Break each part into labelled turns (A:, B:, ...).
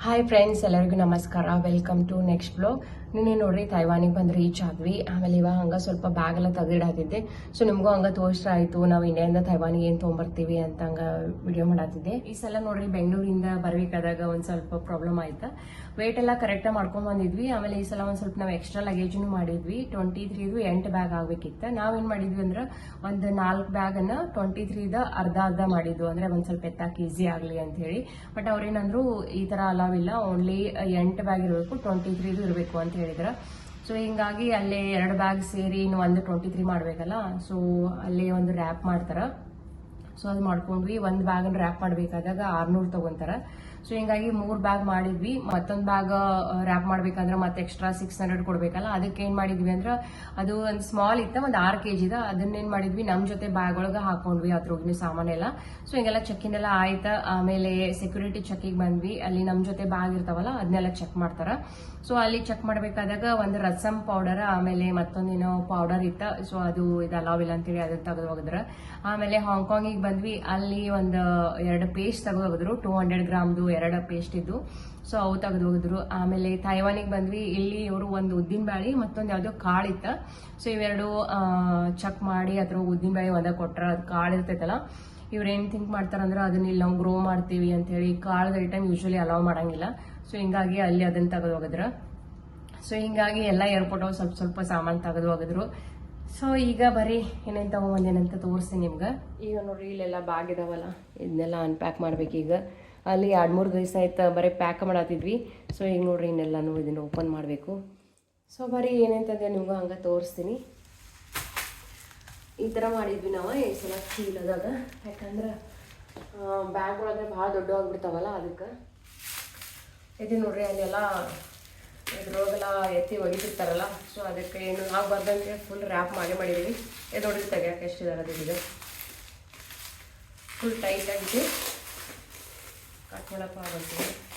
A: Hi friends ಎಲ್ಲರಿಗೂ ನಮಸ್ಕಾರ. Welcome to next blog ನಿನ್ನೆ ನೋಡ್ರಿ ತೈವಾನಿಗೆ ಬಂದು ರೀಚ್ ಆದ್ವಿ. ಆಮೇಲೆ ಇವಾಗ ಹಂಗ ಸ್ವಲ್ಪ ಬ್ಯಾಗ್ ಎಲ್ಲ ತೆಗೆದಿಡಾತಿದ್ದೆ. ಸೊ ನಿಮಗೂ ಹಂಗ ತೋರಿಸ್ತಾ ಆಯ್ತು ನಾವು ಇಂಡಿಯಾದಿಂದ ತೈವಾನಿಗೆ ಏನು ತೊಗೊಂಬರ್ತೀವಿ ಅಂತ ಹಂಗ ವಿಡಿಯೋ ಮಾಡಾತಿದ್ದೆ. ಈ ಸಲ ನೋಡ್ರಿ ಬೆಂಗಳೂರಿಂದ ಬರ್ಬೇಕಾದಾಗ ಒಂದ್ ಸ್ವಲ್ಪ ಪ್ರಾಬ್ಲಮ್ ಆಯ್ತಾ. ವೇಟ್ ಎಲ್ಲ ಕರೆಕ್ಟಾಗಿ ಮಾಡ್ಕೊಂಡ್ ಬಂದಿದ್ವಿ. ಆಮೇಲೆ ಈ ಸಲ ಒಂದ್ ಸ್ವಲ್ಪ ನಾವು ಎಕ್ಸ್ಟ್ರಾ ಲಗೇಜ್ನು ಮಾಡಿದ್ವಿ. ಟ್ವೆಂಟಿ ತ್ರೀದು ಎಂಟು ಬ್ಯಾಗ್ ಆಗಬೇಕಿತ್ತು. ನಾವೇನ್ ಮಾಡಿದ್ವಿ ಅಂದ್ರೆ, ಒಂದು ನಾಲ್ಕು ಬ್ಯಾಗ್ ಅನ್ನ ಟ್ವೆಂಟಿ ತ್ರೀದ ಅರ್ಧ ಅರ್ಧ ಮಾಡಿದ್ವು ಅಂದ್ರೆ ಒಂದ್ ಸ್ವಲ್ಪ ಎತ್ತಾಕ್ ಈಸಿ ಆಗಲಿ ಅಂತ ಹೇಳಿ. ಬಟ್ ಅವ್ರೇನಂದ್ರು ಈ ತರ ಅಲಾವ್ ಇಲ್ಲ ಓನ್ಲಿ ಎಂಟು ಬ್ಯಾಗ್ ಇರಬೇಕು ಟ್ವೆಂಟಿ ತ್ರೀದು ಇರಬೇಕು ಅಂತ ಹೇಳಿದ್ರ. ಸೊ ಹಿಂಗಾಗಿ ಅಲ್ಲೇ ಎರಡು ಬ್ಯಾಗ್ ಸೇರಿ ಇನ್ನು ಒಂದು ಟ್ವೆಂಟಿ ತ್ರೀ ಮಾಡ್ಬೇಕಲ್ಲ? ಸೊ ಅಲ್ಲೇ ಒಂದು ರ್ಯಾಪ್ ಮಾಡ್ತಾರ. ಸೊ ಅದು ಮಾಡ್ಕೊಂಡ್ವಿ. ಒಂದು ಬ್ಯಾಗ್ ರ್ಯಾಪ್ ಮಾಡ್ಬೇಕಾದಾಗ ಆರ್ನೂರು ತಗೊಂತಾರ. ಸೊ ಹಿಂಗಾಗಿ ಮೂರ್ ಬ್ಯಾಗ್ ಮಾಡಿದ್ವಿ. ಮತ್ತೊಂದ್ ಬ್ಯಾಗ್ ರ್ಯಾಪ್ ಮಾಡ್ಬೇಕಂದ್ರೆ ಮತ್ತೆ ಎಕ್ಸ್ಟ್ರಾ ಸಿಕ್ಸ್ ಹಂಡ್ರೆಡ್ ಕೊಡ್ಬೇಕಲ್ಲ, ಅದಕ್ಕೆ ಏನ್ ಮಾಡಿದ್ವಿ ಅಂದ್ರೆ ಅದು ಒಂದ್ ಸ್ಮಾಲ್ ಇತ್ತ, ಒಂದ್ ಆರ್ ಕೆಜಿ ಇದೆ ಅದನ್ನೇನ್ ಮಾಡಿದ್ವಿ, ನಮ್ ಜೊತೆ ಬ್ಯಾಗ್ ಒಳಗ ಹಾಕೊಂಡ್ವಿ ಅದ್ರೊಳಗಿನ ಸಾಮಾನೆಲ್ಲ ಸೊ ಹಿಂಗೆಲ್ಲ ಚೆಕ್ಕಿನೆಲ್ಲ ಆಯ್ತಾ. ಆಮೇಲೆ ಸೆಕ್ಯೂರಿಟಿ ಚೆಕ್ಕಿಗೆ ಬಂದ್ವಿ. ಅಲ್ಲಿ ನಮ್ ಜೊತೆ ಬ್ಯಾಗ್ ಇರ್ತಾವಲ್ಲ ಅದನ್ನೆಲ್ಲ ಚೆಕ್ ಮಾಡ್ತಾರ. ಸೊ ಅಲ್ಲಿ ಚೆಕ್ ಮಾಡ್ಬೇಕಾದಾಗ ಒಂದು ರಸಮ್ ಪೌಡರ್ ಆಮೇಲೆ ಮತ್ತೊಂದೇನೋ ಪೌಡರ್ ಇತ್ತ. ಸೊ ಅದು ಇದು ಅಲಾವ್ ಇಲ್ಲ ಅಂತೇಳಿ ಅದನ್ನ ತೆಗೆದು ಹೋಗಿದ್ರ ಆಮೇಲೆ ಹಾಂಗ್ಕಾಂಗಿಗೆ ಬಂದ್ವಿ. ಅಲ್ಲಿ ಒಂದು ಎರಡು ಪೇಸ್ಟ್ ತೆಗೆದು ಹೋಗಿದ್ರು ಟೂ ಹಂಡ್ರೆಡ್ ಗ್ರಾಮ್ದು ಎರಡು ಪೇಸ್ಟ್ ಇದ್ದು ಸೊ ಅವು ತೆಗೆದು ಹೋಗಿದ್ರು ಆಮೇಲೆ ತೈವಾನಿಗೆ ಬಂದ್ವಿ, ಇಲ್ಲಿ ಇವರು ಒಂದು ಉದ್ದಿನ ಬ್ಯಾಳಿ, ಮತ್ತೊಂದು ಯಾವುದೋ ಇತ್ತ. ಸೊ ಇವೆರಡು ಚೆಕ್ ಮಾಡಿ ಅದ್ರ ಉದ್ದಿನ ಬ್ಯಾಳಿ ಒಂದ ಕೊಟ್ರ, ಅದು ಕಾಳು ಇರ್ತೈತಲ್ಲ, ಇವ್ರು ಏನ್ ಥಿಂಕ್ ಮಾಡ್ತಾರಂದ್ರೆ ಅದನ್ನ ಇಲ್ಲಿ ನಾವು ಗ್ರೋ ಮಾಡ್ತೀವಿ ಅಂತ ಹೇಳಿ ಕಾಳದ ಐಟಮ್ ಯೂಶಲಿ ಅಲೌ ಮಾಡಂಗಿಲ್ಲ. ಸೊ ಹಿಂಗಾಗಿ ಅಲ್ಲಿ ಅದನ್ನ ತೆಗೆದು ಹೋಗಿದ್ರ ಸೊ ಹಿಂಗಾಗಿ ಎಲ್ಲ ಏರ್ಪೋರ್ಟ್ ಸ್ವಲ್ಪ ಸ್ವಲ್ಪ ಸಾಮಾನು ತೆಗೆದು ಹೋಗಿದ್ರು ಸೊ ಈಗ ಬರೀ ಏನೇನು ತಗೊಂಬಂದೇನಂತ ತೋರಿಸ್ತೀನಿ ನಿಮ್ಗೆ. ಈಗ ನೋಡ್ರಿ, ಇಲ್ಲೆಲ್ಲ ಬ್ಯಾಗ್ ಇದಾವಲ್ಲ ಇದನ್ನೆಲ್ಲ ಅನ್ಪ್ಯಾಕ್ ಮಾಡ್ಬೇಕೀಗ. ಅಲ್ಲಿ ಎರಡು ಮೂರು ದಿವಸ ಆಯ್ತು, ಬರೀ ಪ್ಯಾಕ್ ಮಾಡತ್ತಿದ್ವಿ ಸೊ ಈಗ ನೋಡ್ರಿ ಇನ್ನೆಲ್ಲನೂ ಇದನ್ನ ಓಪನ್ ಮಾಡಬೇಕು. ಸೊ ಬರೀ ಏನೇಂತಂದೆ ನಿಮಗೂ ಹಂಗೆ ತೋರಿಸ್ತೀನಿ. ಈ ಥರ ಮಾಡಿದ್ವಿ ನಾವು. ಈ ಸಲ ಚೀಲದಾಗ ಯಾಕಂದ್ರೆ ಬ್ಯಾಗ್ ಒಳಗೆ ಭಾಳ ದೊಡ್ಡ ಆಗ್ಬಿಡ್ತಾವಲ್ಲ ಅದಕ್ಕೆ. ಇದು ನೋಡ್ರಿ, ಅಲ್ಲೆಲ್ಲ ಇದ್ರೊಳಗೆಲ್ಲ ಎತ್ತಿ ಒಗಿತಿರ್ತಾರಲ್ಲ. ಸೊ ಅದಕ್ಕೆ ಏನು ಆಗ್ಬಾರ್ದಂತೆ ಫುಲ್ ರ್ಯಾಪ್ ಮಾಡಿ ಮಾಡಿದ್ವಿ. ಇದು ನೋಡ್ರಿ ತೆಗಿಯಕ್ಕೆ ಎಷ್ಟಿದಾರೆ ಅದಿದೆ ಫುಲ್ ಟೈಟ್ aquela palavra.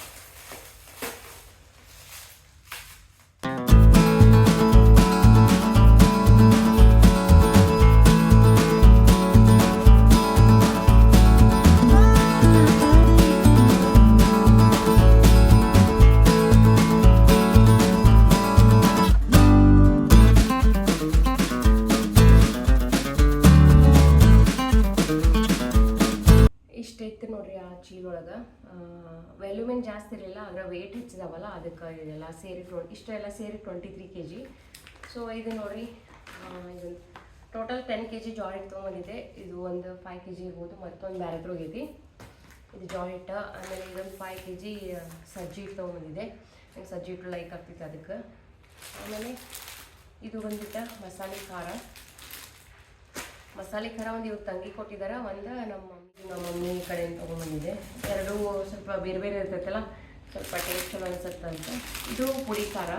A: ಸೇರಿ ಇಷ್ಟೆಲ್ಲ ಸೇರಿ twenty three K G so ಇದು ನೋಡಿ ಇದು total ten K G joint ತೊಗೊಂಡಿದ್ದೆ ಇದು ಒಂದು ಫೈವ್ ಕೆ ಜಿ ಇರ್ಬೋದು, ಮತ್ತೊಂದು ಬ್ಯಾರೆದ್ರು ಇದು ಜಾಯಿಂಟ್, ಆಮೇಲೆ ಇದೊಂದು ಫೈವ್ ಕೆ ಜಿ ಸಜ್ಜಿ ಹಿಟ್ಟು ತೊಗೊಂಬಂದಿದೆ. ನಂಗೆ ಸಜ್ಜಿ ಇಟ್ಟು ಲೈಕ್ ಆಗ್ತಿತ್ತು ಅದಕ್ಕೆ. ಆಮೇಲೆ ಇದು ಬಂದ್ಬಿಟ್ಟು ಮಸಾಲೆ ಖಾರ. ಮಸಾಲೆ ಖಾರ ಒಂದು ಇವ್ರು ತಂಗಿ ಕೊಟ್ಟಿದ್ದಾರೆ ಒಂದು ನಮ್ಮ ಮಮ್ಮಿ ನಮ್ಮ ಮಮ್ಮಿ ಕಡೆಯಿಂದ ತೊಗೊಂಡ್ಬಂದಿದೆ ಎರಡು ಸ್ವಲ್ಪ ಬೇರೆ ಬೇರೆ ಇರ್ತೈತಲ್ಲ ಸ್ವಲ್ಪ ಟೇಸ್ಟ್ ಚಲೋ ಅನಿಸುತ್ತಂತ ಇದು ಪುಡಿ ಖಾರ.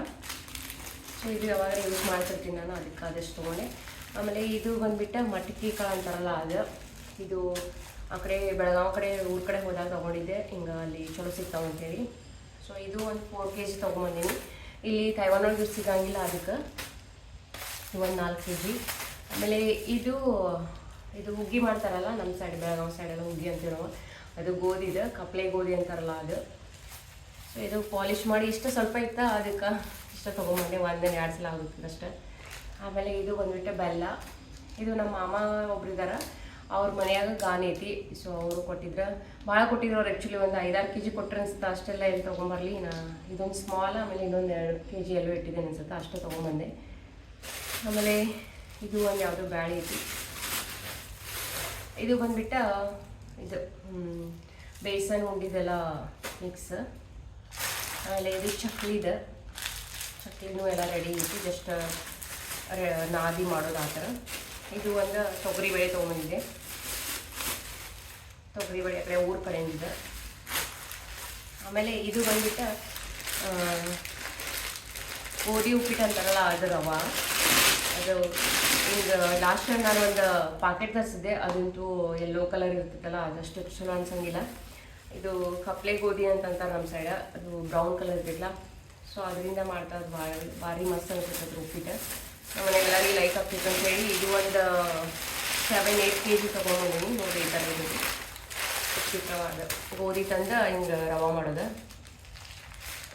A: ಸೊ ಇದು ಯಾವಾಗ ಯೂಸ್ ಮಾಡ್ತಿರ್ತೀನಿ ನಾನು, ಅದಕ್ಕೆ ಆದಷ್ಟು ತೊಗೊಂಡೆ. ಆಮೇಲೆ ಇದು ಬಂದುಬಿಟ್ಟು ಮಟಕಿ ಕಾಳು ಅಂತಾರಲ್ಲ, ಅದು. ಇದು ಆ ಕಡೆ ಬೆಳಗಾವ್ ಕಡೆ, ಊರ ಕಡೆ ಹೋದಾಗ ತೊಗೊಂಡಿದ್ದೆ. ಹಿಂಗೆ ಅಲ್ಲಿ ಚಲೋ ಸಿಗ್ತಾವೆ ಅಂತೇಳಿ. ಸೊ ಇದು ಒಂದು ಫೋರ್ ಕೆ ಜಿ ತೊಗೊಂಬಂದೀನಿ. ಇಲ್ಲಿ ತೈವಾನೊಳಗೆ ಸಿಗಂಗಿಲ್ಲ ಅದಕ್ಕೆ. ಒಂದು ನಾಲ್ಕು ಕೆ ಜಿ ಆಮೇಲೆ ಇದು ಇದು ಹುಗ್ಗಿ ಮಾಡ್ತಾರಲ್ಲ ನಮ್ಮ ಸೈಡ್ ಬೆಳಗಾವಿ ಸೈಡೆಲ್ಲ ಹುಗ್ಗಿ ಅಂತೀವಿ ಅದು ಗೋಧಿದು, ಕಪ್ಲೆ ಗೋಧಿ ಅಂತಾರಲ್ಲ ಅದು. ಸೊ ಇದು ಪಾಲಿಶ್ ಮಾಡಿ ಇಷ್ಟು ಸ್ವಲ್ಪ ಇತ್ತು, ಅದಕ್ಕೆ ಇಷ್ಟ ತೊಗೊಂಬಂದೆ ಒಂದೇನು ಎರಡು ಸಲ ಆಗುತ್ತೆ ಅಷ್ಟೆ. ಆಮೇಲೆ ಇದು ಬಂದ್ಬಿಟ್ಟು ಬೆಲ್ಲ. ಇದು ನಮ್ಮ ಮಾಮ ಒಬ್ರಿದಾರ. ಅವ್ರ ಮನೆಯಾಗ ಗಾನ ಐತಿ. ಸೊ ಅವರು ಕೊಟ್ಟಿದ್ರೆ. ಭಾಳ ಕೊಟ್ಟಿದ್ರು ಅವ್ರು ಆ್ಯಕ್ಚುಲಿ ಒಂದು ಐದಾರು ಕೆ ಜಿ ಕೊಟ್ಟರೆ ಅನ್ಸುತ್ತೆ, ಅಷ್ಟೆಲ್ಲ ಎಲ್ಲಿ ತೊಗೊಂಬರ್ಲಿ. ನಾ ಇದೊಂದು ಸ್ಮಾಲ್ ಆಮೇಲೆ ಇನ್ನೊಂದು ಎರಡು ಕೆ ಜಿ ಎಲ್ಲೂ ಇಟ್ಟಿದ್ದೇನೆ ಅನ್ಸುತ್ತೆ, ಅಷ್ಟು ತೊಗೊಂಬಂದೆ. ಆಮೇಲೆ ಇದು ಒಂದು ಯಾವುದೋ ಬ್ಯಾಳಿ ಐತಿ. ಇದು ಬಂದ್ಬಿಟ್ಟು, ಇದು ಬೇಸನ್ ಉಂಡಿದೆಲ್ಲ ಮಿಕ್ಸ್ ಆಮೇಲೆ ಇದು ಚಕ್ಲಿದು, ಚಕ್ಲಿನೂ ಎಲ್ಲ ರೆಡಿ ಐತಿ ಜಸ್ಟ್ ನಾದಿ ಮಾಡೋದು ಆ ಥರ. ಇದು ಒಂದು ತೊಗರಿ ಬೇಳೆ ತೊಗೊಂಬಂದಿದೆ ತೊಗರಿ ಬೇಳೆ ಅಂದರೆ ಊರು ಕಡೆಯಿಂದ. ಆಮೇಲೆ ಇದು ಬಂದ್ಬಿಟ್ಟು ಗೋಧಿ ಉಪ್ಪಿಟ್ಟು ಅಂತಾರಲ್ಲ, ಅದು ರವ. ಅದು ಈಗ ಲಾಸ್ಟ್ ಟೈಮ್ ನಾನು ಒಂದು ಪಾಕೆಟ್ ತರಿಸಿದ್ದೆ. ಅದಂತೂ ಎಲ್ಲೋ ಕಲರ್ ಇರ್ತೈತಲ್ಲ ಅದಷ್ಟು ಚಲೋ ಅನ್ಸಂಗಿಲ್ಲ. ಇದು ಕಪ್ಲೆ ಗೋಧಿ ಅಂತಂತಾರೆ ನಮ್ಮ ಸೈಡ ಅದು ಬ್ರೌನ್ ಕಲರ್ ಬಿಡ್ಲ ಸೊ ಅದರಿಂದ ಮಾಡ್ತಾ ಭಾಳ, ಭಾರಿ ಮಸ್ತ್ ಅನ್ಸುತ್ತೆ ಅದ್ರ ಉಪ್ಪಿಟ್ಟು ನಮ್ಮನೆ ಮನೆಗೆಲ್ಲರಿಗೆ ಲೈಕ್ ಆಗ್ತಿತ್ತು ಅಂತ ಹೇಳಿ ಇದು ಒಂದು ಸೆವೆನ್ ಏಯ್ಟ್ ಕೆ ಜಿ ತೊಗೊಂಬಂದಿನಿ. ನೋಡಿ ಈ ಥರ ಇದು. ಉಪ್ಪಿಟ್ಟವಾದ ಗೋಧಿ ತಂದು ಹಿಂಗೆ ರವಾ ಮಾಡೋದು.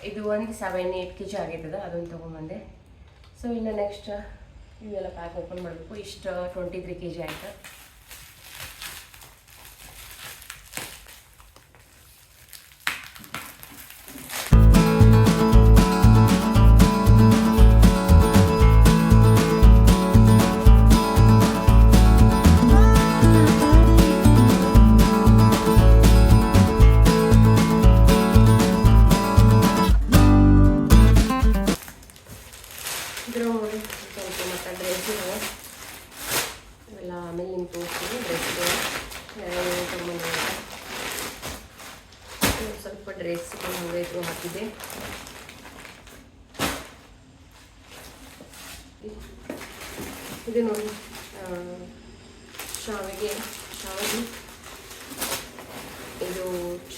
A: ಇದು ಒಂದು ಸೆವೆನ್ ಏಯ್ಟ್ ಕೆ ಜಿ ಆಗಿರ್ತದೆ ಅದನ್ನು ತೊಗೊಂಬಂದೆ. ಸೊ ಇನ್ನು ನೆಕ್ಸ್ಟ್ ಇವೆಲ್ಲ ಪ್ಯಾಕ್ ಓಪನ್ ಮಾಡಬೇಕು. ಇಷ್ಟು ಟ್ವೆಂಟಿ ತ್ರೀ ಕೆ ಜಿ ಆಯ್ತು.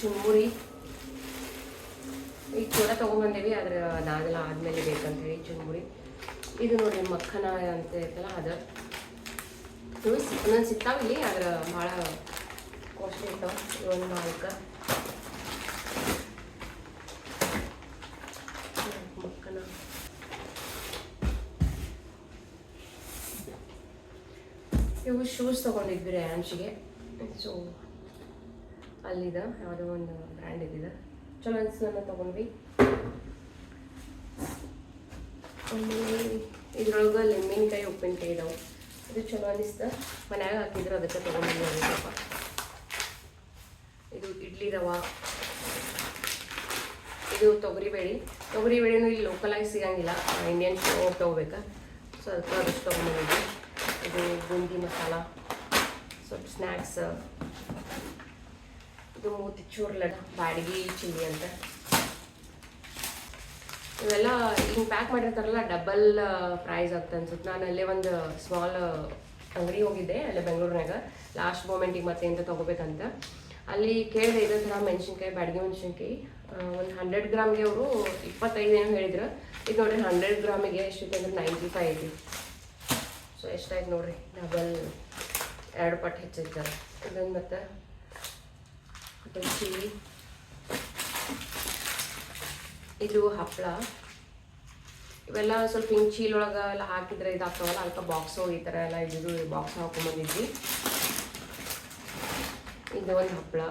A: ಚುಮ್ಮುರಿ ಈ ಕೂಡ ತೊಗೊಂಬಂದೇವಿ, ಆದರೆ ಅದಾಗಲ್ಲ ಆದಮೇಲೆ ಬೇಕಂತೇಳಿ ಹೇಳಿ ಚುರುಮುರಿ ಇದು ನೋಡಿ ಮಕ್ಕನ ಅಂತ ಇರ್ತಲ್ಲ, ಅದು. ಒಂದೊಂದು ಸಿಗ್ತಾವ ಇಲ್ಲಿ ಆದ್ರೆ ಭಾಳ ಕಾಸ್ಟ್ಲಿ ಇರ್ತಾವ. ಒಂದು ನಾಲ್ಕು. ಮಕ್ಕನ. ಇವು ಶೂಸ್ ತೊಗೊಂಡಿದ್ವಿ ರ್ಯಾನ್ಸ್ಗೆ ಸೊ ಅಲ್ಲಿದ, ಯಾವುದೋ ಒಂದು ಬ್ರ್ಯಾಂಡ್ ಇದ್ದಿದೆ. ಚಲೋ ನಾನು ತೊಗೊಂಡ್ವಿ. ಆಮೇಲೆ ಇದ್ರೊಳಗೆ ಲೆಮ್ಮಿನಕಾಯಿ ಉಪ್ಪಿನಕಾಯಿ ಇದಾವೆ. ಇದು ಚಲೋ ಅನಿಸ್ತ ಮನ್ಯಾಗ ಹಾಕಿದ್ರೆ, ಅದಕ್ಕೆ ತೊಗೊಂಡ್ಬಂದು ಸ್ವಲ್ಪ. ಇದು ಇಡ್ಲಿ ರವ ಇದು ತೊಗರಿಬೇಳೆ ತೊಗರಿಬೇಳೆನೂ ಇಲ್ಲಿ ಲೋಕಲಾಗಿ ಸಿಗಂಗಿಲ್ಲ. ಇಂಡಿಯನ್ ಹೋಗಿ ತೊಗೋಬೇಕಾ? ಸೊ ಅದಕ್ಕೆ ಅದಷ್ಟು ತೊಗೊಂಡ್ಬಂದಿದ್ದೆ ಇದು ಬೂಂದಿ ಮಸಾಲ, ಸ್ವಲ್ಪ ಸ್ನ್ಯಾಕ್ಸ್ ಇದು ಮೂತಿಚೂರ್ ಲಡ್, ಬಾಡಿಗೆ ಚಿಲ್ಲಿ ಅಂತ. ಇವೆಲ್ಲ ಹಿಂಗೆ ಪ್ಯಾಕ್ ಮಾಡಿರ್ತಾರಲ್ಲ ಡಬಲ್ ಪ್ರೈಸ್ ಆಗ್ತದೆ ಅನ್ಸುತ್ತೆ. ನಾನು ಅಲ್ಲೇ ಒಂದು ಸ್ಮಾಲ್ ಅಂಗಡಿ ಹೋಗಿದ್ದೆ, ಅಲ್ಲೇ ಬೆಂಗಳೂರಿನಾಗ. ಲಾಸ್ಟ್ ಮೂಮೆಂಟಿಗೆ ಮತ್ತೆ ಎಂತ ತೊಗೋಬೇಕಂತ. ಅಲ್ಲಿ ಕೇಳಿದೆ ಇದೇ ಥರ ಮೆಣಸಿನ್ಕಾಯಿ, ಬಾಡಿಗೆ ಮೆಣಸಿನ್ಕಾಯಿ. ಒಂದು ಹಂಡ್ರೆಡ್ ಗ್ರಾಮ್ಗೆ ಅವರು ಇಪ್ಪತ್ತೈದು ಏನೋ ಹೇಳಿದ್ರು. ಇದು ನೋಡಿರಿ ಹಂಡ್ರೆಡ್ ಗ್ರಾಮಿಗೆ ಎಷ್ಟಿದೆ ಅಂದ್ರೆ ನೈಂಟಿ ಫೈವ್ ಐತಿ ಸೊ ಎಷ್ಟಾಯ್ತು ನೋಡಿರಿ ಡಬಲ್ ಎರಡು ಪಟ್ಟು ಹೆಚ್ಚಿರ್ತಾರೆ ಇದೊಂದು ಮತ್ತು ಇದು ಹಪ್ಪಳ. ಇವೆಲ್ಲ ಸ್ವಲ್ಪ ಹಿಂಗೆ ಚೀಲೊಳಗೆ ಎಲ್ಲ ಹಾಕಿದ್ರೆ ಇದಾಗ್ತಾವಲ್ಲ, ಅದಕ್ಕೆ ಬಾಕ್ಸು ಈ ಥರ ಎಲ್ಲ ಇದು ಬಾಕ್ಸ್ ಹಾಕೊಂಬಂದಿದ್ವಿ ಇದು ಒಂದು ಹಪ್ಪಳ.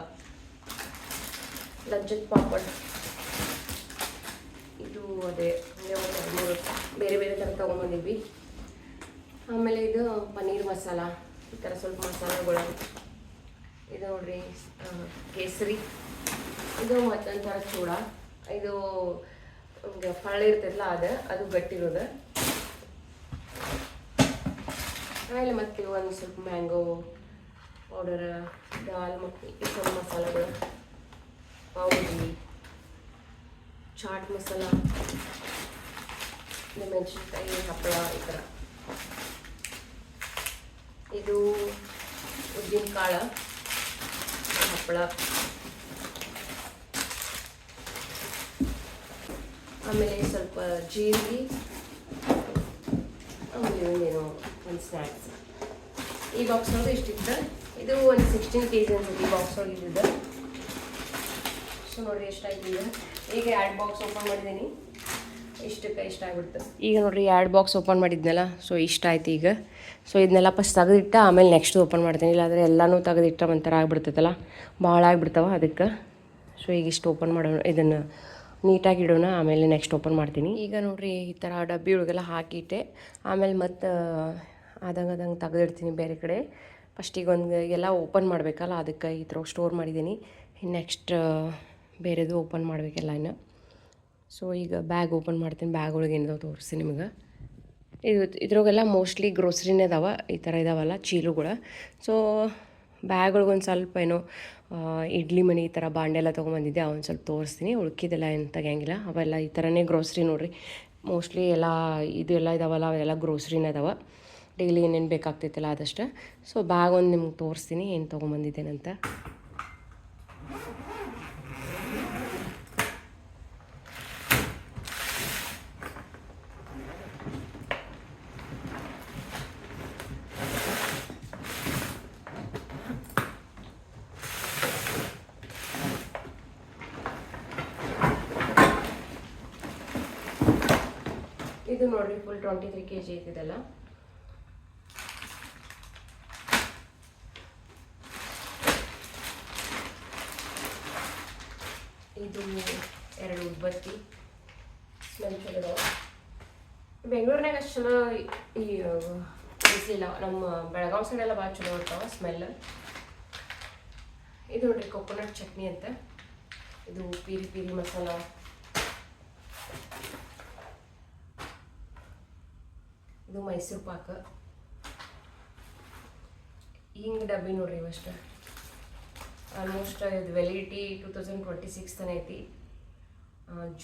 A: ಲಜ್ಜದ ಪಾಪಡ್. ಇದು ಅದೇ ಬೇರೆ ಬೇರೆ ಥರ ತೊಗೊಂಬಂದಿದ್ವಿ ಆಮೇಲೆ ಇದು ಪನ್ನೀರ್ ಮಸಾಲ. ಈ ಥರ ಸ್ವಲ್ಪ ಮಸಾಲೆಗಳು. ಇದು ನೋಡ್ರಿ ಕೇಸರಿ. ಇದು ಮತ್ತೊಂದು ಥರ ಚೂಡ. ಇದು ಫಳ್ಳ ಇರ್ತೈತಲ್ಲ ಅದು ಅದು ಗಟ್ಟಿರೋದು. ಆಮೇಲೆ ಮತ್ತೆ ಒಂದು ಸ್ವಲ್ಪ ಮ್ಯಾಂಗೋ ಪೌಡರ್, ದಾಲ್ ಈ ಸ್ವಲ್ಪ ಮಸಾಲೆಗಳು. ಪಾವುಜಿ ಚಾಟ್ ಮಸಾಲ ಮೆಣಸಿನ್ಕಾಯಿ, ಹಪ್ಪಳ ಈ ಥರ. ಇದು ಉದ್ದಿನ ಕಾಳು ಹಪ್ಪಳ ಆಮೇಲೆ ಸ್ವಲ್ಪ ಜೀರಿಗೆ, ಆಮೇಲೆ ಒಂದೇನೋ ಒಂದು ಸ್ನ್ಯಾಕ್ಸ್ ಈ ಬಾಕ್ಸ್ ಒಳಗೆ ಇಷ್ಟಿತ್ತು ಇದು ಒಂದು ಸಿಕ್ಸ್ಟೀನ್ ಕೆ ಜಿ ಅನ್ಸುತ್ತೆ ಈ ಬಾಕ್ಸ್ ಒಳಗೆ ಇದ್ದಿದ್ದು ಸೊ ನೋಡ್ರಿ ಎಷ್ಟಾಗಿದೆ ಈಗ ಎರಡು ಬಾಕ್ಸ್ ಓಪನ್ ಮಾಡಿದ್ದೀನಿ. ಇಷ್ಟಕ್ಕೆ ಇಷ್ಟ ಆಗ್ಬಿಡ್ತು ಈಗ ನೋಡ್ರಿ ಎರಡು ಬಾಕ್ಸ್ ಓಪನ್ ಮಾಡಿದ್ನಲ್ಲ ಸೊ ಇಷ್ಟ ಆಯ್ತು ಈಗ. ಸೊ ಇದನ್ನೆಲ್ಲ ಫಸ್ಟ್ ತೆಗೆದಿಟ್ಟ, ಆಮೇಲೆ ನೆಕ್ಸ್ಟ್ ಓಪನ್ ಮಾಡ್ತೀನಿ. ಇಲ್ಲಾಂದರೆ ಎಲ್ಲನೂ ತೆಗೆದಿಟ್ಟ ಒಂಥರ ಆಗ್ಬಿಡ್ತೈತಲ್ಲ, ಭಾಳ ಆಗಿಬಿಡ್ತಾವ ಅದಕ್ಕೆ. ಸೊ ಈಗ ಇಷ್ಟು ಓಪನ್ ಮಾಡೋಣ, ಇದನ್ನು ನೀಟಾಗಿ ಇಡೋಣ, ಆಮೇಲೆ ನೆಕ್ಸ್ಟ್ ಓಪನ್ ಮಾಡ್ತೀನಿ. ಈಗ ನೋಡ್ರಿ ಈ ಥರ ಡಬ್ಬಿ ಒಳಗೆಲ್ಲ ಹಾಕಿಟ್ಟೆ. ಆಮೇಲೆ ಮತ್ತು ಆದಂಗೆ ಅದಂಗೆ ತೆಗೆದಿಡ್ತೀನಿ ಬೇರೆ ಕಡೆ. ಫಸ್ಟಿಗೆ ಒಂದು ಎಲ್ಲ ಓಪನ್ ಮಾಡಬೇಕಲ್ಲ, ಅದಕ್ಕೆ ಈ ಥರ ಸ್ಟೋರ್ ಮಾಡಿದ್ದೀನಿ. ನೆಕ್ಸ್ಟ್ ಬೇರೆದು ಓಪನ್ ಮಾಡಬೇಕಲ್ಲ ಇನ್ನು. ಸೊ ಈಗ ಬ್ಯಾಗ್ ಓಪನ್ ಮಾಡ್ತೀನಿ. ಬ್ಯಾಗ್ ಒಳಗೆ ಏನಿದಾವೆ ತೋರಿಸ್ತೀನಿ ನಿಮ್ಗೆ. ಇದು ಇದ್ರಾಗೆಲ್ಲ ಮೋಸ್ಟ್ಲಿ ಗ್ರೋಸರಿನೇ ಅದಾವ. ಈ ಥರ ಇದಾವಲ್ಲ, ಚೀಲುಗಳು. ಸೊ ಬ್ಯಾಗ್ ಒಂದು ಸ್ವಲ್ಪ ಏನೋ ಇಡ್ಲಿ ಮನೆ ಈ ಥರ ಬಾಂಡೆಲ್ಲ ತೊಗೊಂಬಂದಿದ್ದೆ. ಅವನ್ನ ಸ್ವಲ್ಪ ತೋರಿಸ್ತೀನಿ. ಉಳ್ಕಿದೆಲ್ಲ ಏನು ತೆಗಿಯಂಗಿಲ್ಲ. ಅವೆಲ್ಲ ಈ ಥರನೇ ಗ್ರೋಸರಿ ನೋಡಿರಿ. ಮೋಸ್ಟ್ಲಿ ಎಲ್ಲ ಇದೆಲ್ಲ ಇದಾವಲ್ಲ, ಅವೆಲ್ಲ ಗ್ರೋಸರಿನೇ ಅದಾವ. ಡೈಲಿ ಏನೇನು ಬೇಕಾಗ್ತೈತಲ್ಲ ಆದಷ್ಟು ಸೊ ಬ್ಯಾಗ್ ಒಂದು ನಿಮ್ಗೆ ತೋರಿಸ್ತೀನಿ. ಏನು ತೊಗೊಂಬಂದಿದ್ದೇನಂತ. ನೋಡ್ರಿ full twenty three K G ಐತಿದೆಲ್ಲ ಇದು ಎರಡು ಉಬ್ಬತ್ತಿ ಸ್ಮೆಲ್ ಚಲೋ ಬೆಂಗಳೂರಿನಾಗ ಅಷ್ಟು ಚಲೋ ಈ ಇಳಿಸಲಿಲ್ಲ ನಮ್ಮ ಬೆಳಗಾವಿ ಸೈಡೆಲ್ಲ ಭಾಳ ಚಲೋ ಇರ್ತಾವ ಸ್ಮೆಲ್ ಇದು ನೋಡ್ರಿ ಕೊಕೊನಟ್ ಚಟ್ನಿ ಅಂತ. ಇದು ಪೀರಿ ಪೀರಿ ಮಸಾಲ. ಇದು ಮೈಸೂರು ಪಾಕ. ಹಿಂಗೆ ಡಬ್ಬಿ ನೋಡ್ರಿ ಇವಷ್ಟ. ಆಲ್ಮೋಸ್ಟ್ ಇದು validity two thousand twenty six ತನ ಐತಿ.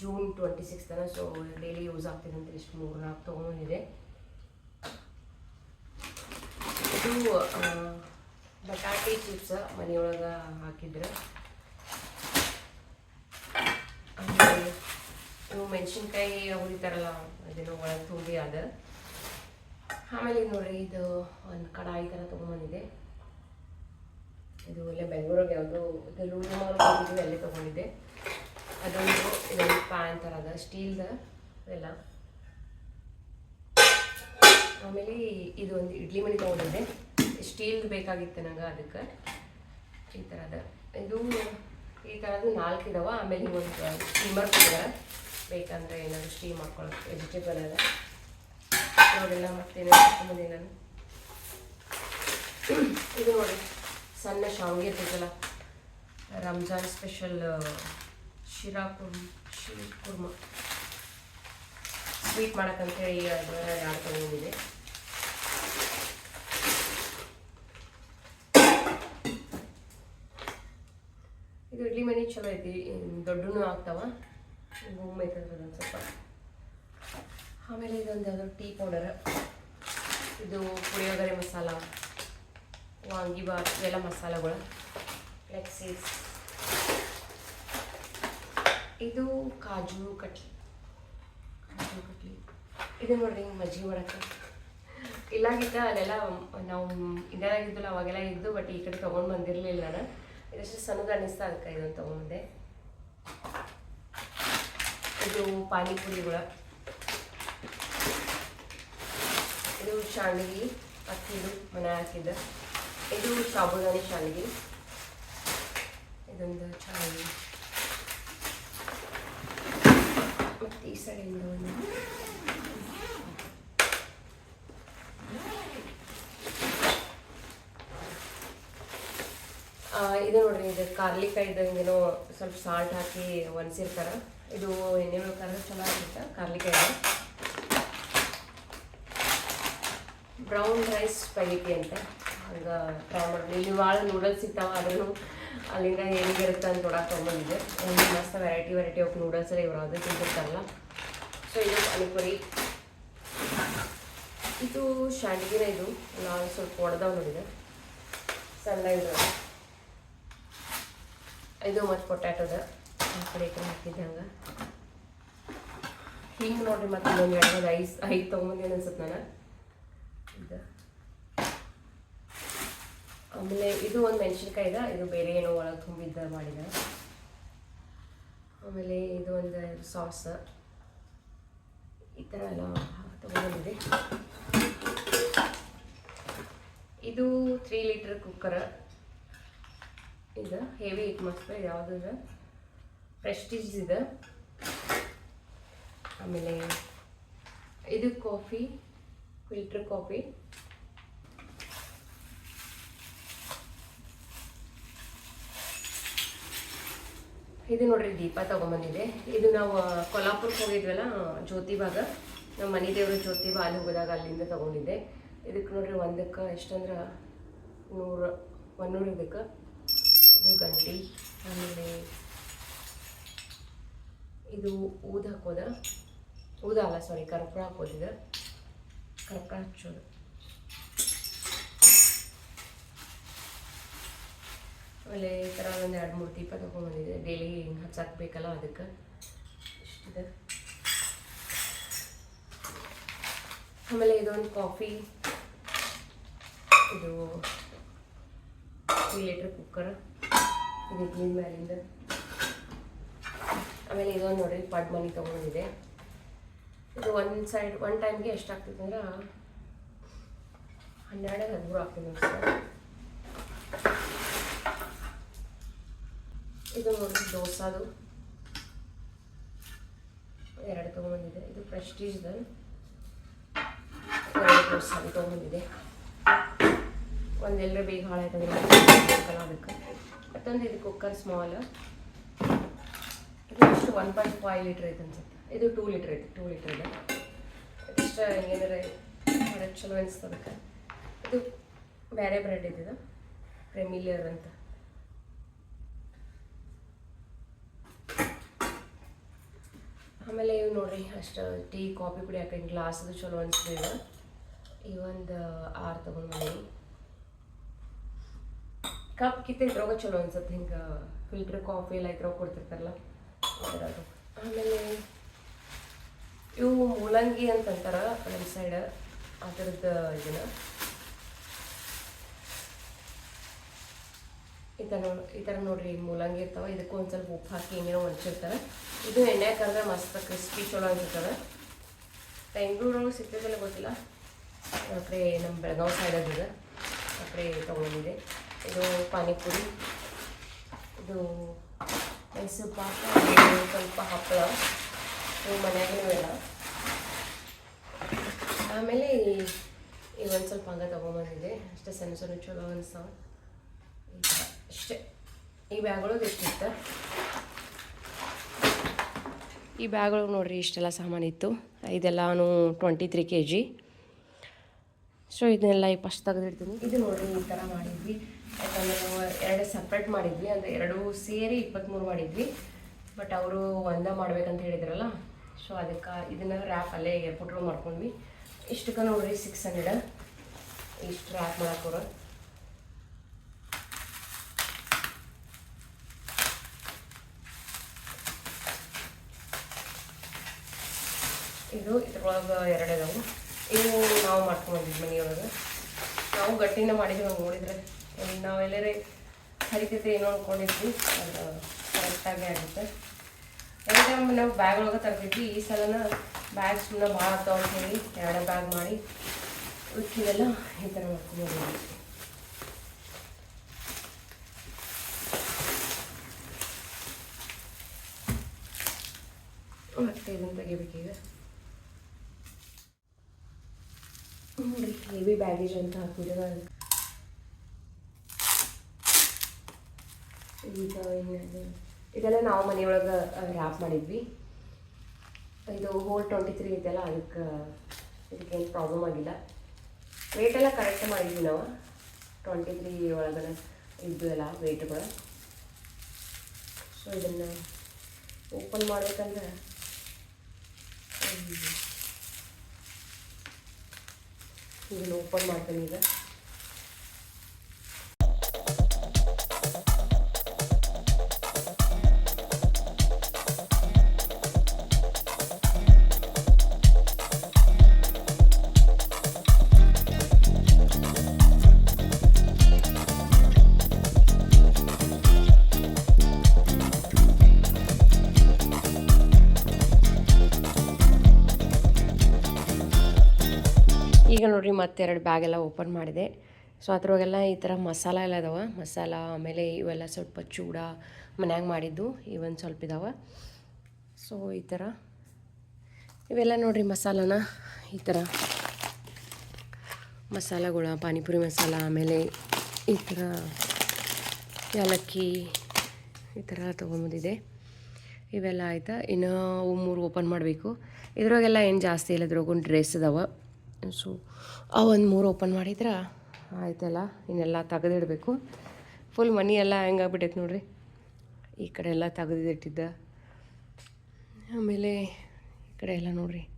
A: ಜೂನ್ ಟ್ವೆಂಟಿ ಸಿಕ್ಸ್ ತನ ಸೊ ಡೈಲಿ ಯೂಸ್ ಆಗ್ತಿದೆ ಅಂತ ಇಷ್ಟು ಮೂರು ನಾಲ್ಕು ತೊಗೊಂಡಿದೆ ಇದು ಬಟಾಟೆ ಚಿಪ್ಸ್ ಮನೆಯೊಳಗೆ ಹಾಕಿದ್ರೆ. ಆಮೇಲೆ ಇವು ಮೆಣಸಿನ್ಕಾಯಿ ಹುರಿತಾರಲ್ಲ, ಅದೇನೋ ಒಳಗೆ ತುಂಬಿ ಅದ. ಆಮೇಲೆ ನೋಡ್ರಿ, ಇದು ಒಂದು ಕಡಾಯಿ ಥರ ತೊಗೊಂಬಂದಿದೆ. ಇದು ಇಲ್ಲೇ ಬೆಂಗಳೂರಿಗೆ ಯಾವುದು, ಇದು ಲೂಲು ಮಾಲ್ ಹೋಗಿದ್ವಿ ಅಲ್ಲೇ ತೊಗೊಂಡಿದ್ದೆ. ಅದೊಂದು ಇದೊಂದು ಪ್ಯಾನ್ ಥರ ಅದ, ಸ್ಟೀಲ್ದ ಎಲ್ಲ ಆಮೇಲೆ ಇದು ಒಂದು ಇಡ್ಲಿ ಮಣಿ ತೊಗೊಂಡಿದ್ದೆ. ಸ್ಟೀಲ್ದು ಬೇಕಾಗಿತ್ತು ನಂಗೆ ಅದಕ್ಕೆ. ಈ ಥರದ ಇದು ಈ ಥರದ್ದು ನಾಲ್ಕು ಇದಾವೆ, ಆಮೇಲೆ ಒಂದು ಸ್ಟೀಮರ್ ಕೊಡ್ಯಾರ ಬೇಕಂದ್ರೆ ಏನಾದರೂ ಸ್ಟೀಮ್ ಮಾಡ್ಕೊಳ್ಳೋಕೆ ವೆಜಿಟೇಬಲ್ ಅದ. ನೋಡಿಲ್ಲ ಮತ್ತೇನು ಮುಂದೆ ನಾನು. ಇದು ನೋಡಿ, ಸಣ್ಣ ಶಾವಿಗೆ ಇರ್ತೈತಲ್ಲ ರಂಜಾನ್ ಸ್ಪೆಷಲ್ ಶಿರಾ ಕುರ್ಮ ಶೀರ್ ಕುರ್ಮ. ಸ್ವೀಟ್ ಮಾಡಕ್ಕಂತೇಳಿ ಯಾವ ಎರಡು ತೊಗೊಂಡಿದೆ ಇದು ಇಡ್ಲಿ ಮನೆ ಚಲೋ ಐತಿ ದೊಡ್ಡನು ಆಗ್ತಾವ. ಗುಮ್ ಐತದ ಸ್ವಲ್ಪ. ಆಮೇಲೆ ಇದೊಂದು ಯಾವುದೋ ಟೀ ಪೌಡರ್ ಇದು ಪುಳಿಯೋಗರೆ ಮಸಾಲ ವಾಂಗಿಬಾತ್ ಇವೆಲ್ಲ ಮಸಾಲೆಗಳು. ಫ್ಲೆಕ್ಸೀಸ್ ಇದು ಕಾಜು ಕಟ್ಲಿ. ಕಾಜು ಕಟ್ಲಿ. ಇದು ನೋಡ್ರಿ ಹಿಂಗೆ ಮಜ್ಜಿಗೆ ಮಾಡಕ್ಕೆ. ಇಲ್ಲಾಗಿದ್ದ ಅಲ್ಲೆಲ್ಲ ನಾವು ಇಂಡಿಯಾದಾಗ ಇದ್ದಲ್ಲ ಅವಾಗೆಲ್ಲ ಇದ್ದು ಬಟ್ ಈ ಕಡೆ ತೊಗೊಂಡು ಬಂದಿರಲಿಲ್ಲ ನಾನು. ಇದಷ್ಟು ಸಣ್ಣದು ಅನ್ನಿಸ್ತಾ ಅದಕ್ಕೆ ಇದನ್ನು ತೊಗೊಂಡೆ ಇದು ಪಾನಿಪುರಿಗಳ ಇದು ಶಾಂಡಿಗೆ ಅಕ್ಕಿದು ಮನೆ ಹಾಕಿದ್ದ ಇದು ಸಾಬುದಾನಿ ಶಾಂಡಿಗೆ ಇದೊಂದು ಶಾಂಡಿಗೆ ಮತ್ತು ಈ ಸೈಡಿಂದ ಒಂದು. ಇದು ನೋಡ್ರಿ, ಇದು ಕಾರ್ಲಿಕಾಯ್ದು ಹಿಂಗೇನೋ ಸ್ವಲ್ಪ ಸಾಲ್ಟ್ ಹಾಕಿ ಒಣಸಿರ್ತಾರೆ ಇದು ಎಣ್ಣೆ ಬೇಕಾದ್ರೆ ಚಲೋ ಆಗಿರುತ್ತೆ ಕಾರ್ಲಿಕಾಯ್ದು ಬ್ರೌನ್ ರೈಸ್ ಸ್ಪೈಟಿ ಅಂತ. ಹಂಗೆ ಟ್ರೈ ಮಾಡಿದ್ವಿ ಇಲ್ಲಿ ಭಾಳ ನೂಡಲ್ಸ್ ಸಿಗ್ತಾವ ಆದ್ರೂ ಅಲ್ಲಿಂದ ಹೇಗಿರುತ್ತೆ ಅಂತ ನೋಡಕ್ಕೆ ತೊಗೊಂಡಿದ್ದೆ ಒಂದು ಮಸ್ತ್ ವೆರೈಟಿ ವೆರೈಟಿ ಆಫ್ ನೂಡಲ್ಸ್ ಎಲ್ಲ ಇವರು ಅದೇ ತಿಂತಿರ್ತಾರಲ್ಲ ಸೊ ಇದು ಪಾನಿಪುರಿ. ಇದು ಶಾಂಡಿಗಿನ ಇದು. ನಾನು ಸ್ವಲ್ಪ ಹೊಡೆದವ್ ನೋಡಿದೆ. ಸಣ್ಣ ಇದು ಇದು ಮತ್ತು ಪೊಟ್ಯಾಟೋದ. ಆ ಕಡೆ ಕಡೆ ಹಾಕಿದ್ದೆ ಹಂಗೆ. ಹಿಂಗೆ ನೋಡಿರಿ ಮತ್ತೆ ಇನ್ನೊಂದು ಎರಡು ಐಸ್ ಐದು ತೊಗೊಂಬಂದೇನು ಅನ್ಸುತ್ತೆ ನಾನು ಇದು. ಆಮೇಲೆ ಇದು ಒಂದು ಮೆಣಸಿನ್ಕಾಯಿ ಇದೆ, ಇದು ಬೇರೆ ಏನೋ ಒಳಗೆ ತುಂಬಿದ್ದ ಮಾಡಿದ. ಆಮೇಲೆ ಇದು ಒಂದು ಸಾಸ್. ಈ ಥರ ಎಲ್ಲ ತೊಗೊಂಡಿದೆ ಇದು ತ್ರೀ ಲೀಟರ್ ಕುಕ್ಕರ್ ಇದು ಹೆವಿ ಇಟ್ ಮಸ್ತ್ ಯಾವುದು ಇದು ಪ್ರೆಸ್ಟೀಜ್ ಇದೆ. ಆಮೇಲೆ ಇದು ಕಾಫಿ ಫಿಲ್ಟರ್ ಕಾಫಿ. ಇದು ನೋಡ್ರಿ ದೀಪ ತಗೊಂಬಂದಿದೆ. ಇದು ನಾವು ಕೊಲ್ಲಾಪುರಕ್ಕೆ ಹೋಗಿದ್ವಲ್ಲ ಜ್ಯೋತಿಬಾಗ ನಮ್ಮ ಮನೆ ದೇವರು ಜ್ಯೋತಿಬಾ ಅಲ್ಲಿ ಹೋದಾಗ ಅಲ್ಲಿಂದ ತಗೊಂಡಿದ್ದೆ. ಇದಕ್ಕೆ ನೋಡ್ರಿ ಒಂದಕ್ಕೆ ಎಷ್ಟಂದ್ರೆ, ನೂರು ಒನ್ನೂರು ಇದಕ್ಕೆ. ಇದು ಗಂಟಿ, ಆಮೇಲೆ ಇದು ಊದ ಹಾಕೋದ. ಊದ ಅಲ್ಲ ಸಾರಿ ಕರ್ಪೂರ ಹಾಕೋದಿದೆ ಕರ್ಪೂರ ಆಮೇಲೆ ಈ ಥರ ಒಂದು ಎರಡು ಮೂರು ದೀಪ ತೊಗೊಂಡ್ಬಂದಿದೆ. ಡೈಲಿ ಹಿಂಗೆ ಹಚ್ಚಕ್ಕೆ ಬೇಕಲ್ಲ ಅದಕ್ಕೆ. ಇಷ್ಟಿದೆ. ಆಮೇಲೆ ಇದೊಂದು ಕಾಫಿ. ಇದು ತ್ರೀ ಲೀಟ್ರ್ ಕುಕ್ಕರ್ ಇದು ಇಡ್ಲಿ ಮ್ಯಾಲಿಂದ ಆಮೇಲೆ ಇದೊಂದು ನೋಡ್ರಿ ಪಡ್ ಮನಿ ತೊಗೊಂಡಿದೆ. ಇದು ಒಂದು ಸೈಡ್ ಒನ್ ಟೈಮ್ಗೆ ಎಷ್ಟಾಗ್ತೈತೆ ಅಂದ್ರೆ ಹನ್ನೆರಡು ಹದಿಮೂರು ಆಗ್ತಿದೆ ಸರ್ ಇದು ನೋಡಿ ದೋಸಾದು. ಎರಡು ತೊಗೊಂಬಂದಿದೆ. ಇದು ಪ್ರೆಸ್ಟೀಜ್ದು ಎರಡು ದೋಸೆ ತೊಗೊಂಬಂದಿದೆ. ಒಂದೆಲ್ಲರ ಬೇಗ ಹಾಳಾಯ್ತಂದ್ರೆ ಅದಕ್ಕೆ. ಮತ್ತೊಂದು ಇದು ಕುಕ್ಕರ್ ಸ್ಮಾಲ್ ಇದು ಒನ್ ಪಾಯಿಂಟ್ ಫೈವ್ ಲೀಟ್ರ್ ಐತೆ ಅನ್ಸುತ್ತೆ. ಇದು ಟೂ ಲೀಟ್ರ್ ಐತಿ ಟೂ ಲೀಟ್ರ್ ಇದೆ. ಎಕ್ಸ್ಟ್ರಾ ಏನಾರ ಮಾಡಕ್ಕೆ ಚಲೋ ಅನಿಸ್ತದಕ್ಕೆ ಇದು ಬೇರೆ ಬ್ರೆಡ್ ಇದ್ದಿದೆ ಪ್ರೆಮಿಲಿಯರ್ ಅಂತ. ಆಮೇಲೆ ಇವು ನೋಡ್ರಿ, ಅಷ್ಟು ಟೀ, ಕಾಫಿ ಕುಡಿಯೋಕೆ ಗ್ಲಾಸ್ ಅದು ಚಲೋ ಅನಿಸ್ತಿದೆ ಈ ಒಂದು ಆರು ತೊಗೊಂಡು ಕಪ್ ಕಿತ್ತ ಇದ್ರಾಗ ಚಲೋ ಅನ್ಸುತ್ತೆ ಹಿಂಗೆ ಫಿಲ್ಟರ್ ಕಾಫಿ ಎಲ್ಲ ಇದ್ರಾಗ ಕೊಡ್ತಿರ್ತಾರಲ್ಲ ಆಮೇಲೆ ಇವು ಮೂಲಂಗಿ ಅಂತಂತಾರ ನಮ್ಮ ಸೈಡ್ ಥರದ ಇದನ್ನ. ಈ ಥರ ಈ ಥರ ನೋಡ್ರಿ, ಮೂಲಂಗಿ ಇರ್ತಾವ. ಇದಕ್ಕೆ ಒಂದು ಸ್ವಲ್ಪ ಉಪ್ಪು ಹಾಕಿ ಏನೇನೋ ಹೊಂಚಿರ್ತಾರೆ ಇದು ಎಣ್ಣೆ ಕರೆದ್ರೆ ಮಸ್ತ್ ಕ್ರಿಸ್ಪಿ ಚಲೋ ಆಗಿರ್ತದೆ. ಬೆಂಗಳೂರೊಳಗೆ ಸಿಗ್ತೈತಿಲ್ಲ ಗೊತ್ತಿಲ್ಲ. ಆ ನಮ್ಮ ಬೆಳಗಾವಿ ಸೈಡ್ ಆ ಕಡೆ ತೊಗೊಂಡಿದೆ ಇದು ಪಾನಿಪುರಿ. ಇದು ಮೈಸೂರು ಪಾಕ, ಸ್ವಲ್ಪ ಹಪ್ಪಳ. ಇವು ಮನೆಯಾಗೂ ಇಲ್ಲ ಆಮೇಲೆ ಈ- ಈ ಒಂದು ಸ್ವಲ್ಪ ಹಂಗೆ ತೊಗೊಂಬಂದಿದ್ದೆ. ಅಷ್ಟೇ ಸಣ್ಣ ಸಣ್ಣ ಚಲೋ ಅನಿಸ್ತಾವ. ಇಷ್ಟೇ ಈ ಬ್ಯಾಗ್ಗಳು ಎಷ್ಟಿತ್ತು? ಈ ಬ್ಯಾಗ್ಗಳು ನೋಡ್ರಿ ಇಷ್ಟೆಲ್ಲ ಸಾಮಾನಿತ್ತು ಇದೆಲ್ಲಾನು twenty three K G so ಇದನ್ನೆಲ್ಲ ಈ ಫಸ್ಟ್ ತೆಗೆದಿಡ್ತೀನಿ. ಇದು ನೋಡ್ರಿ ಈ ಥರ ಮಾಡಿದ್ವಿ. ಯಾಕಂದರೆ ನಾವು ಎರಡು ಸಪ್ರೇಟ್ ಮಾಡಿದ್ವಿ. ಅಂದರೆ ಎರಡು ಸೇರಿ ಇಪ್ಪತ್ತ್ಮೂರು ಮಾಡಿದ್ವಿ. ಬಟ್ ಅವರು ಒಂದೇ ಮಾಡ್ಬೇಕಂತ ಹೇಳಿದ್ರಲ್ಲ? ಸೊ ಅದಕ್ಕೆ ಇದನ್ನ ರ್ಯಾಪ್ ಅಲ್ಲೇ ಏರ್ಪುಟ್ರು ಮಾಡ್ಕೊಂಡ್ವಿ. ಇಷ್ಟಕ್ಕೆ ನೋಡ್ರಿ ಸಿಕ್ಸ್ ಹಂಡ್ರೆಡ್ ಇಷ್ಟು ರ್ಯಾಪ್ ಮಾಡಕ್ಕೆ ಇದು ಇದ್ರೊಳಗೆ ಎರಡೇದವು ಇವು ನಾವು ಮಾಡ್ಕೊಂಡ್ವಿ ಮನೆಯೊಳಗೆ. ನಾವು ಗಟ್ಟಿನ ಮಾಡಿದ್ವಿ ಹಂಗೆ ನೋಡಿದ್ರೆ. ನಾವೆಲ್ಲರೇ ಹರಿತೈತೆ ಏನೋ ಅಂದ್ಕೊಂಡಿದ್ವಿ ಅದು ಕರೆಕ್ಟಾಗಿ ಆಗುತ್ತೆ. ಎಲ್ಲ ಟೈಮ್ ನಾವು ಬ್ಯಾಗ್ ಒಳಗೆ ತರ್ತಿದ್ವಿ ಈ ಸಲನ ಬ್ಯಾಗ್ ಸುಮ್ಮನೆ ಭಾಳ ಆಗ್ತಾವ ಅಂತ ಹೇಳಿ ಎರಡು ಬ್ಯಾಗ್ ಮಾಡಿ ಉಕ್ಕಿದೆಲ್ಲ ಈ ಥರ ಮಾಡ್ಕೊಂಡ್ಬಂದಿದ್ವಿ ಮತ್ತೆ ಇದನ್ನು ತೆಗಿಬೇಕೀಗ ನೋಡ್ರಿ ಹೆವಿ ಬ್ಯಾಗೇಜ್ ಅಂತ ಹಾಕಿದ್ರೆ ಈಗ ಇನ್ನೇನು ಇದೆಲ್ಲ ನಾವು ಮನೆಯೊಳಗೆ ರ್ಯಾಪ್ ಮಾಡಿದ್ವಿ. ಇದು ಹೋಲ್ ಟ್ವೆಂಟಿ ತ್ರೀ ಇದೆಲ್ಲ ಅದಕ್ಕೆ ಇದಕ್ಕೇನು ಪ್ರಾಬ್ಲಮ್ ಆಗಿಲ್ಲ. ವೇಟೆಲ್ಲ ಕರೆಕ್ಟ್ ಮಾಡಿದ್ವಿ ನಾವು. ಟ್ವೆಂಟಿ ತ್ರೀ ಒಳಗಡೆ ಇದ್ದು ಎಲ್ಲ ವೇಟ್ಗಳು ಸೊ ಇದನ್ನು ಓಪನ್ ಮಾಡ್ಬೇಕಂದ್ರೆ. ಇದನ್ನು ಓಪನ್ ಮಾಡ್ತೀನಿ ಈಗ. ಮತ್ತೆರಡು ಎರಡು ಬ್ಯಾಗೆಲ್ಲ ಓಪನ್ ಮಾಡಿದೆ. ಸೊ ಅದ್ರೊಳಗೆಲ್ಲ ಈ ಥರ ಮಸಾಲ ಎಲ್ಲ ಇದಾವೆ. ಮಸಾಲ, ಆಮೇಲೆ ಇವೆಲ್ಲ ಸ್ವಲ್ಪ ಚೂಡ ಮನ್ಯಾಗ ಮಾಡಿದ್ದು. ಇವೊಂದು ಸ್ವಲ್ಪ ಇದಾವೆ. ಸೊ ಈ ಥರ ಇವೆಲ್ಲ ನೋಡಿರಿ ಮಸಾಲನ. ಈ ಥರ ಮಸಾಲಗಳ, ಪಾನಿಪುರಿ ಮಸಾಲ, ಆಮೇಲೆ ಈ ಥರ ಏಲಕ್ಕಿ, ಈ ಥರ ತೊಗೊಂಬಂದಿದೆ ಇವೆಲ್ಲ ಆಯಿತಾ? ಇನ್ನು ಮೂರು ಓಪನ್ ಮಾಡಬೇಕು. ಇದ್ರಾಗೆಲ್ಲ ಏನು ಜಾಸ್ತಿ ಇಲ್ಲ. ಇದ್ರಾಗೊಂದು ಡ್ರೆಸ್ ಅದಾವ ಸೊ ಆ ಒಂದು ಮೂರು ಓಪನ್ ಮಾಡಿದ್ರೆ, ಆಯ್ತಲ್ಲ, ಇನ್ನೆಲ್ಲ ತೆಗೆದಿಡಬೇಕು. ಫುಲ್ ಮನಿ ಎಲ್ಲ ಹೆಂಗಾಗ್ಬಿಟ್ಟೈತೆ ನೋಡ್ರಿ. ಈ ಕಡೆ ಎಲ್ಲ ತೆಗೆದಿಟ್ಟಿದ್ದ. ಆಮೇಲೆ ಈ ಕಡೆ ಎಲ್ಲ ನೋಡ್ರಿ.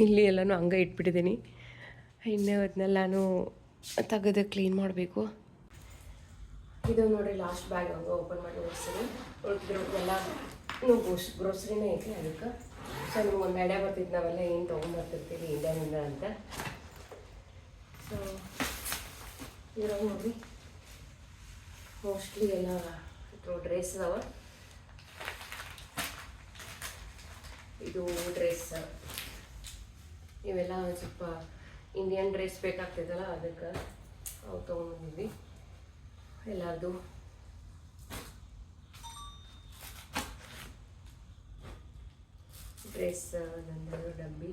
A: ಇಲ್ಲಿ ಎಲ್ಲನೂ ಹಂಗೆ ಇಟ್ಬಿಟ್ಟಿದ್ದೀನಿ ಇನ್ನು ಅದನ್ನೆಲ್ಲನೂ ತೆಗೆದು ಕ್ಲೀನ್ ಮಾಡಬೇಕು. ಇದು ನೋಡಿ ಲಾಸ್ಟ್ ಬ್ಯಾಗ್ ಹಂಗೆ ಓಪನ್ ಮಾಡಿ ಓಡಿಸ್ತೀನಿ ಎಲ್ಲ ಗ್ರೋಸ್ ಗ್ರೋಸರಿನೇ ಐತಿ ಅದಕ್ಕೆ. ಸೊ ನಿಮ್ಗೆ ಒಂದು ಐಡಿಯಾ ಬರ್ತಿತ್ತು, ನಾವೆಲ್ಲ ಏನು ತೊಗೊಂಡ್ಬರ್ತಿರ್ತೀವಿ ಇಂಡಿಯಾನಿಂದ ಅಂತ. ಸೊ ಇರೋ ನೋಡಿ ಮೋಸ್ಟ್ಲಿ ಎಲ್ಲ ಡ್ರೆಸ್ ಅದಾವ ಇದು ಡ್ರೆಸ್ ಇವೆಲ್ಲ ಸ್ವಲ್ಪ ಇಂಡಿಯನ್ ಡ್ರೆಸ್ ಬೇಕಾಗ್ತೈತಲ್ಲ, ಅದಕ್ಕೆ ಅವು ತೊಗೊಂಡ್ಬಂದಿದ್ವಿ ಎಲ್ಲರದು ಡ್ರೆಸ್ ನಂದು ಡಬ್ಬಿ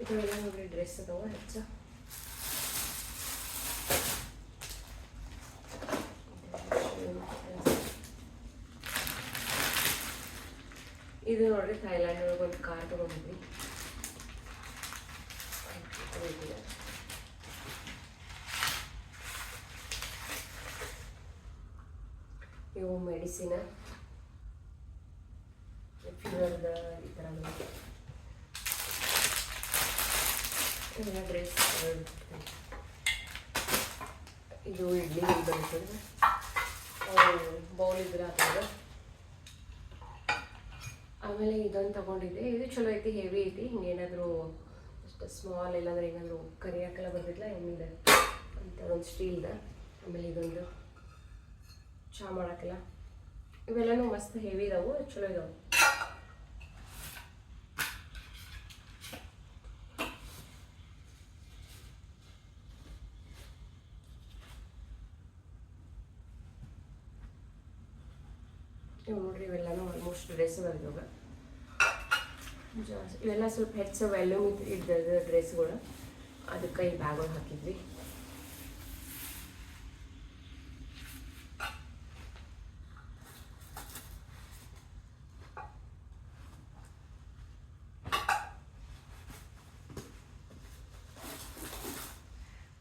A: ಇದೆಲ್ಲ ನೋಡಿ ಡ್ರೆಸ್ ಅದಾವ ಹೆಚ್ಚು ಇದು ನೋಡ್ರಿ ಥೈಲ್ಯಾಂಡ್ ಒಳಗೆ ಒಂದು ಕಾರ್ ತಗೊಂಡಿದ್ವಿ ಇವು ಮೆಡಿಸಿನ್ ಫೀವರ್ದ ಈ ಥರ ಡ್ರೆಸ್ ಇದು ಇಡ್ಲಿ ಬಂದಿರ್ತದೆ ಬೌಲ್ ಇದ್ರೆ ಹಾಕಿದ್ರೆ ಆಮೇಲೆ ಇದೊಂದು ತಗೊಂಡಿದ್ದೆ. ಇದು ಚಲೋ ಐತಿ ಹೆವಿ ಐತಿ. ಹಿಂಗೇನಾದರೂ ಅಷ್ಟು ಸ್ಮಾಲ್ ಇಲ್ಲಾಂದ್ರೆ ಏನಾದರೂ ಕರಿ ಬರ್ತಿಲ್ಲ ಹೆಂಗಿದೆ ಅಂತ ಒಂದು ಸ್ಟೀಲ್ದ ಆಮೇಲೆ ಇದೊಂದು ಚಾ ಮಾಡಕ್ಕೆಲ್ಲ ಇವೆಲ್ಲನೂ ಮಸ್ತ್ ಹೆವಿ ಇದಾವೆ, ಚಲೋ ಇದಾವು. ಇವು ನೋಡ್ರಿ ಇವೆಲ್ಲನೂ ಆಲ್ಮೋಸ್ಟ್ ಡ್ರೆಸ್ ಬಂದವಾಗ ಜಾಸ್ತಿ, ಇವೆಲ್ಲ ಸ್ವಲ್ಪ ಹೆಚ್ಚು ವ್ಯಾಲ್ಯೂಮ್ ಇದ್ದದ ಡ್ರೆಸ್ಗಳು ಅದಕ್ಕೆ ಈ ಬ್ಯಾಗ್ ಒಳಗೆ ಹಾಕಿದ್ವಿ.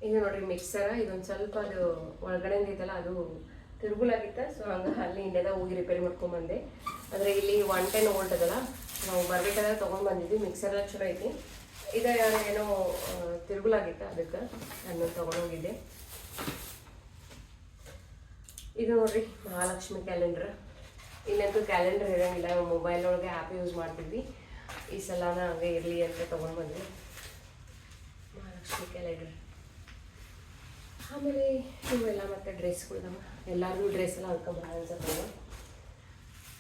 A: ಈಗ ನೋಡ್ರಿ ಮಿಕ್ಸರ್ ಇದೊಂದು ಸ್ವಲ್ಪ ಅದು ಒಳಗಡೆ ಇದೆಯಲ್ಲ, ಅದು ತಿರುಗುಲಾಗಿತ್ತ. ಸೊ ಹಂಗೆ ಅಲ್ಲಿ ಇಂಡಿಯಾದಾಗ ಹೋಗಿ ರಿಪೇರಿ ಮಾಡ್ಕೊಂಬಂದೆ. ಆದರೆ ಇಲ್ಲಿ ಒನ್ ಟೆನ್ ವೋಲ್ಟ್ ಅದಲ್ಲ. ನಾವು ಬರ್ಬೇಕಾದ್ರೆ ತೊಗೊಂಡು ಬಂದಿದ್ವಿ. ಮಿಕ್ಸರ್ ಚಲೋ ಐತಿ. ಇದು ಏನೋ ತಿರುಗುಲಾಗಿತ್ತು ಅದಕ್ಕೆ. ನಾನು ತೊಗೊಂಡೋಗಿದ್ದೆ ಇದು ನೋಡ್ರಿ, ಮಹಾಲಕ್ಷ್ಮಿ ಕ್ಯಾಲೆಂಡರ್ ಇಲ್ಲಂತೂ ಕ್ಯಾಲೆಂಡರ್ ಇರೋಂಗಿಲ್ಲ. ಮೊಬೈಲ್ ಒಳಗೆ ಆ್ಯಪ್ ಯೂಸ್ ಮಾಡ್ತಿದ್ವಿ. ಈ ಸಲನ ಹಂಗೆ ಇರಲಿ ಅಂತ ತೊಗೊಂಡು ಬಂದ್ವಿ ಮಹಾಲಕ್ಷ್ಮಿ ಕ್ಯಾಲೆಂಡರ್ ಆಮೇಲೆ ಇವೆಲ್ಲ ಮತ್ತೆ ಡ್ರೆಸ್ಗಳು ನಮ್ಮ ಎಲ್ಲರಿಗೂ ಡ್ರೆಸ್ ಎಲ್ಲ ಹಾಕೋ ಅನ್ಸತ್ತೆ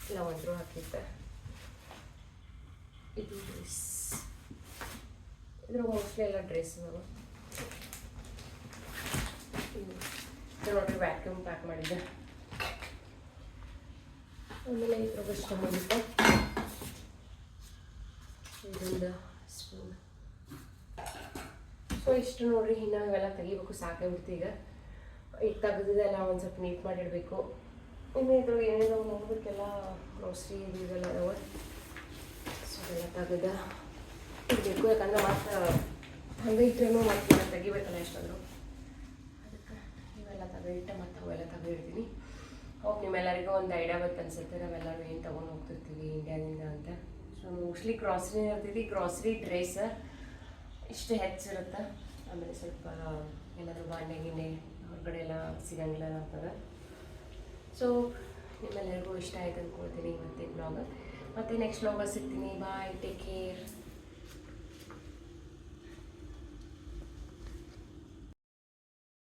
A: ಎಲ್ಲ ಒಂದ್ರು ಹಾಕಿದ್ದೆ. ಇದು ಡ್ರೆಸ್ ಇದ್ರ ಮೋಸ್ಟ್ಲಿ ಎಲ್ಲ ಡ್ರೆಸ್ ನಾವು ನೋಡ್ರಿ ವ್ಯಾಕ್ಯೂಮ್ ಪ್ಯಾಕ್ ಮಾಡಿದ್ದೆ. ಆಮೇಲೆ ಇದ್ರಾಗ ಬಂದಿತ್ತು ಇದೊಂದು ಸ್ಪೂನ್ ಸೊ ಇಷ್ಟು ನೋಡ್ರಿ, ಇನ್ನು ಇವೆಲ್ಲ ತೆಗಿಬೇಕು, ಸಾಕಾಗ್ಬಿಡ್ತು ಈಗ. ಈಗ ತೆಗೆದಿದ್ದೆಲ್ಲ ಒಂದು ಸ್ವಲ್ಪ ನೀಟ್ ಮಾಡಿಡಬೇಕು. ಇನ್ನು ಇದ್ರೊಳಗೆ ನೋಡೋದಕ್ಕೆಲ್ಲ ನೋಡ್ಬೇಕೆಲ್ಲ ಗ್ರೋಸ್ರಿ ಇದೆಲ್ಲ ಅದಾವ ಸೊ ಎಲ್ಲ ತೆಗೆದ ಇಡಬೇಕು ಯಾಕಂದ್ರೆ ಮತ್ತೆ ಹಂಗೆ ಮತ್ತೆ ತೆಗಿಬೇಕಲ್ಲ ಎಷ್ಟಾದರೂ. ಅದಕ್ಕೆ ಇವೆಲ್ಲ ತೆಗೆದಿಟ್ಟೆ ಮತ್ತೆ ಅವೆಲ್ಲ ತೆಗೆದಿಡ್ತೀನಿ. ಹೋಗಿ ನಿಮ್ಮೆಲ್ಲರಿಗೂ ಒಂದು ಐಡಿಯಾ ಬತ್ತು ಅನ್ಸುತ್ತೆ, ನಾವೆಲ್ಲರೂ ಏನು ತೊಗೊಂಡು ಹೋಗ್ತಿರ್ತೀವಿ ಇಂಡಿಯಾದಿಂದ ಅಂತ. ಸೊ ಮೋಸ್ಟ್ಲಿ ಗ್ರಾಸ್ರಿ ಇರ್ತೈತಿ ಗ್ರಾಸ್ರಿ ಡ್ರೆಸ್ ಇಷ್ಟು ಹೆಚ್ಚಿರುತ್ತೆ. ಆಮೇಲೆ ಸ್ವಲ್ಪ, ಏನಾದರೂ ಬಾಂಡೆ, ಗಿಂಡೆ ಹೊರಗಡೆ ಎಲ್ಲ ಸಿಗಂಗಿಲ್ಲ ಅಂತದ ಸೊ ನಿಮ್ಮೆಲ್ಲರಿಗೂ ಇಷ್ಟ ಆಯ್ತು ಅಂದ್ಕೊಳ್ತೀನಿ ಮತ್ತೆ ಬ್ಲಾಗ್ ಮತ್ತೆ ನೆಕ್ಸ್ಟ್ ಬ್ಲಾಗಲ್ಲಿ ಸಿಗ್ತೀನಿ. Bye take care